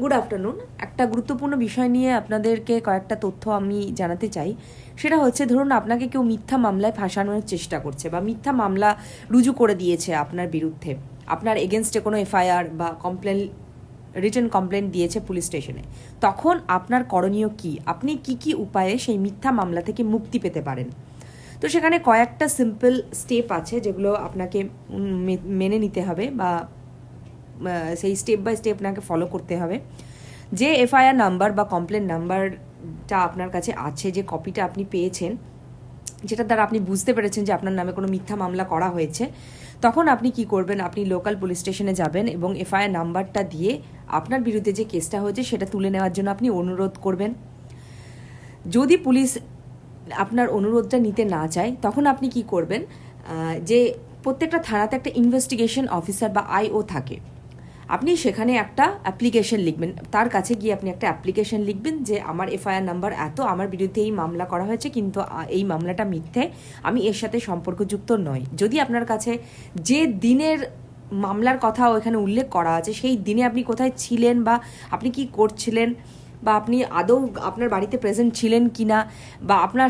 Good afternoon একটা গুরুত্বপূর্ণ বিষয় নিয়ে আপনাদেরকে কয়েকটা তথ্য আমি জানাতে চাই। সেটা হচ্ছে, ধরুন আপনাকে কেউ মিথ্যা মামলায় ফাঁসানোর চেষ্টা করছে বা মিথ্যা মামলা রুজু করে দিয়েছে আপনার বিরুদ্ধে। আপনার এগেনস্টে কোনো এফআইআর বা কমপ্লেন রিটার্ন কমপ্লেন দিয়েছে পুলিশ স্টেশনে তখন আপনার করণীয় কি? আপনি কি কি উপায়ে সেই মিথ্যা মামলা থেকে মুক্তি পেতে পারেন? তো সেখানে কয়েকটা সিম্পল স্টেপ আছে যেগুলো আপনাকে মেনে নিতে হবে বা সেই স্টেপ বাই স্টেপ আপনাকে ফলো করতে হবে। যে এফআইআর নাম্বার বা কমপ্লেন নাম্বারটা আপনার কাছে আছে, যে কপিটা আপনি পেয়েছেন যেটার দ্বারা আপনি বুঝতে পেরেছেন যে আপনার নামে কোনো মিথ্যা মামলা করা হয়েছে, তখন আপনি কি করবেন? আপনি লোকাল পুলিশ স্টেশনে যাবেন এবং এফআইআর নাম্বারটা দিয়ে আপনার বিরুদ্ধে যে কেসটা হয়েছে, সেটা তুলে নেওয়ার জন্য আপনি অনুরোধ করবেন। যদি পুলিশ আপনার অনুরোধটা নিতে না চায়, তখন আপনি কি করবেন? যে প্রত্যেকটা থানাতে একটা ইনভেস্টিগেশন অফিসার বা আইও থাকে। আপনি সেখানে একটা অ্যাপ্লিকেশন লিখবেন। তার কাছে গিয়ে আপনি একটা অ্যাপ্লিকেশন লিখবেন যে, আমার এফআইআর নাম্বার এত, আমার বিরুদ্ধে এই মামলা করা হয়েছে, কিন্তু এই মামলাটা মিথ্যে, আমি এর সাথে সম্পর্কযুক্ত নই। যদি আপনার কাছে যে দিনের মামলার কথা ওখানে উল্লেখ করা আছে, সেই দিনে আপনি কোথায় ছিলেন বা আপনি কি করছিলেন, বা আপনি আদৌ আপনার বাড়িতে প্রেজেন্ট ছিলেন কি না বা আপনার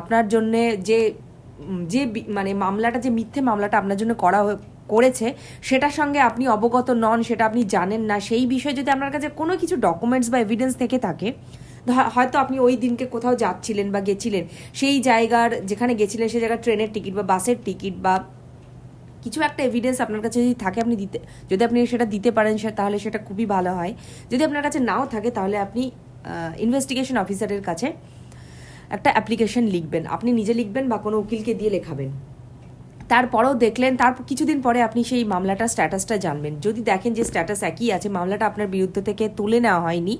আপনার জন্যে যে যে মানে মামলাটা, যে মিথ্যে মামলাটা আপনার জন্য করা করেছে, সেটার সঙ্গে আপনি অবগত নন, সেটা আপনি জানেন না, সেই বিষয়ে যদি আপনার কাছে কোনো কিছু ডকুমেন্টস বা এভিডেন্স থেকে থাকে হয়তো আপনি ওই দিনকে কোথাও যাচ্ছিলেন বা গেছিলেন, সেই জায়গার, যেখানে গেছিলেন সেই জায়গার ট্রেনের টিকিট বা বাসের টিকিট বা কিছু একটা এভিডেন্স আপনার কাছে যদি থাকে আপনি দিতে, যদি আপনি সেটা দিতে পারেন তাহলে সেটা খুবই ভালো হয়। যদি আপনার কাছে নাও থাকে, তাহলে আপনি ইনভেস্টিগেশন অফিসারের কাছে একটা অ্যাপ্লিকেশন লিখবেন। আপনি নিজে লিখবেন বা কোনো উকিলকে দিয়ে লেখাবেন। তারপরেও দেখলেন, তার কিছুদিন পরে আপনি সেই মামলাটার স্ট্যাটাসটা জানবেন। যদি দেখেন যে স্ট্যাটাস একই আছে, মামলাটা আপনার বিরুদ্ধে থেকে তুলে নেওয়া হয়নি,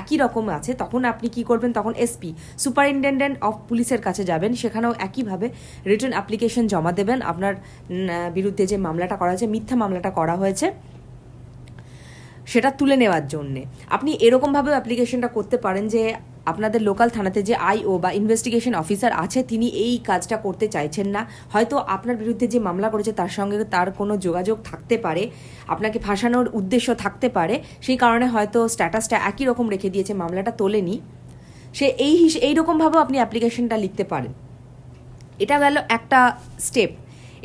একই রকম আছে, তখন আপনি কি করবেন? তখন এসপি সুপারিনটেন্ডেন্ট অফ পুলিশের কাছে যাবেন, সেখানেও একইভাবে রিটার্ন অ্যাপ্লিকেশন জমা দেবেন। আপনার বিরুদ্ধে যে মামলাটা করা হয়েছে, মিথ্যা মামলাটা করা হয়েছে, সেটা তুলে নেওয়ার জন্যে। আপনি এরকমভাবে অ্যাপ্লিকেশনটা করতে পারেন যে আপনাদের লোকাল থানাতে যে আইও বা ইনভেস্টিগেশন অফিসার আছে, তিনি এই কাজটা করতে চাইছেন না। হয়তো আপনার বিরুদ্ধে যে মামলা করেছে, তার সঙ্গে তার কোনো যোগাযোগ থাকতে পারে, আপনাকে ফাঁসানোর উদ্দেশ্য থাকতে পারে, সেই কারণে হয়তো স্ট্যাটাসটা একই রকম রেখে দিয়েছে, মামলাটা তোলেনি। সে এই হিস এইরকমভাবেও আপনি অ্যাপ্লিকেশনটা লিখতে পারেন। এটা গেল একটা স্টেপ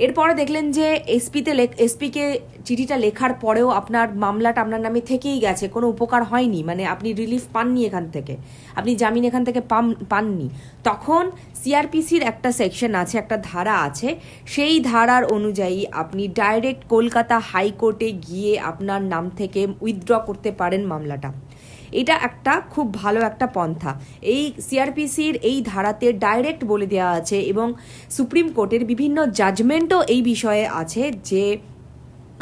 এরপরে দেখলেন যে এসপিতে এসপিকে চিঠিটা লেখার পরেও আপনার মামলাটা আপনার নামে থেকেই গেছে, কোনো উপকার হয়নি মানে আপনি রিলিফ পাননি এখান থেকে, আপনি জামিন এখান থেকে পাম পাননি। তখন সিআরপিসির একটা সেকশন আছে, একটা ধারা আছে, সেই ধারার অনুযায়ী আপনি ডাইরেক্ট কলকাতা হাইকোর্টে গিয়ে আপনার নাম থেকে উইথড্র করতে পারেন মামলাটা। এটা একটা খুব ভালো একটা পন্থা। এই সিআরপিসির এই ধারাতে ডাইরেক্ট বলে দেওয়া আছে এবং সুপ্রিম কোর্টের বিভিন্ন জাজমেন্টও এই বিষয়ে আছে যে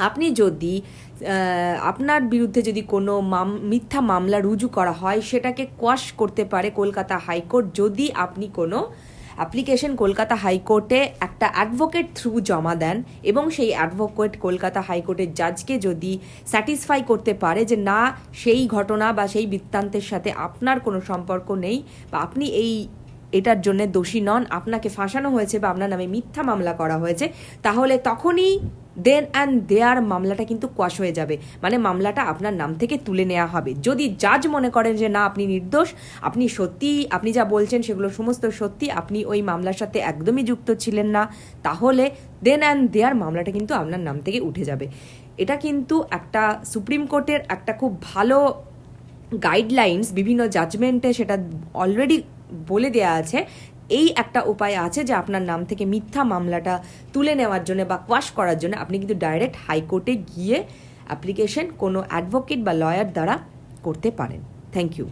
আপনি যদি আপনার বিরুদ্ধে যদি কোনো মাম, মিথ্যা মামলা রুজু করা হয়, সেটাকে কোয়াশ করতে পারে কলকাতা হাইকোর্ট যদি আপনি কোনো অ্যাপ্লিকেশন কলকাতা হাইকোর্টে একটা অ্যাডভোকেট থ্রু জমা দেন এবং সেই অ্যাডভোকেট কলকাতা হাইকোর্টের জাজকে যদি স্যাটিসফাই করতে পারে যে না, সেই ঘটনা বা সেই বৃত্তান্তের সাথে আপনার কোনো সম্পর্ক নেই বা আপনি এই, এটার জন্য দোষী নন, আপনাকে ফাঁসানো হয়েছে বা আপনার নামে মিথ্যা মামলা করা হয়েছে, তাহলে তখনই দেন অ্যান্ড দেয়ার মামলাটা কিন্তু কোয়াশ হয়ে যাবে। মানে মামলাটা আপনার নাম থেকে তুলে নেওয়া হবে। যদি জাজ মনে করেন যে না, আপনি নির্দোষ, আপনি সত্যি, আপনি যা বলছেন সেগুলো সমস্ত সত্যি, আপনি ওই মামলার সাথে একদমই যুক্ত ছিলেন না, তাহলে দেন অ্যান্ড দেয়ার মামলাটা কিন্তু আপনার নাম থেকে উঠে যাবে। এটা কিন্তু একটা সুপ্রিম কোর্টের একটা খুব ভালো গাইডলাইন্স বিভিন্ন জাজমেন্টে সেটা অলরেডি বলে দেয়া আছে এই একটা উপায় আছে যে আপনার নাম থেকে মিথ্যা মামলাটা তুলে নেওয়ার জন্য বা কোয়াশ করার জন্য আপনি কিন্তু ডাইরেক্ট হাইকোর্টে গিয়ে অ্যাপ্লিকেশন কোনো অ্যাডভোকেট বা লয়ার দ্বারা করতে পারেন। Thank you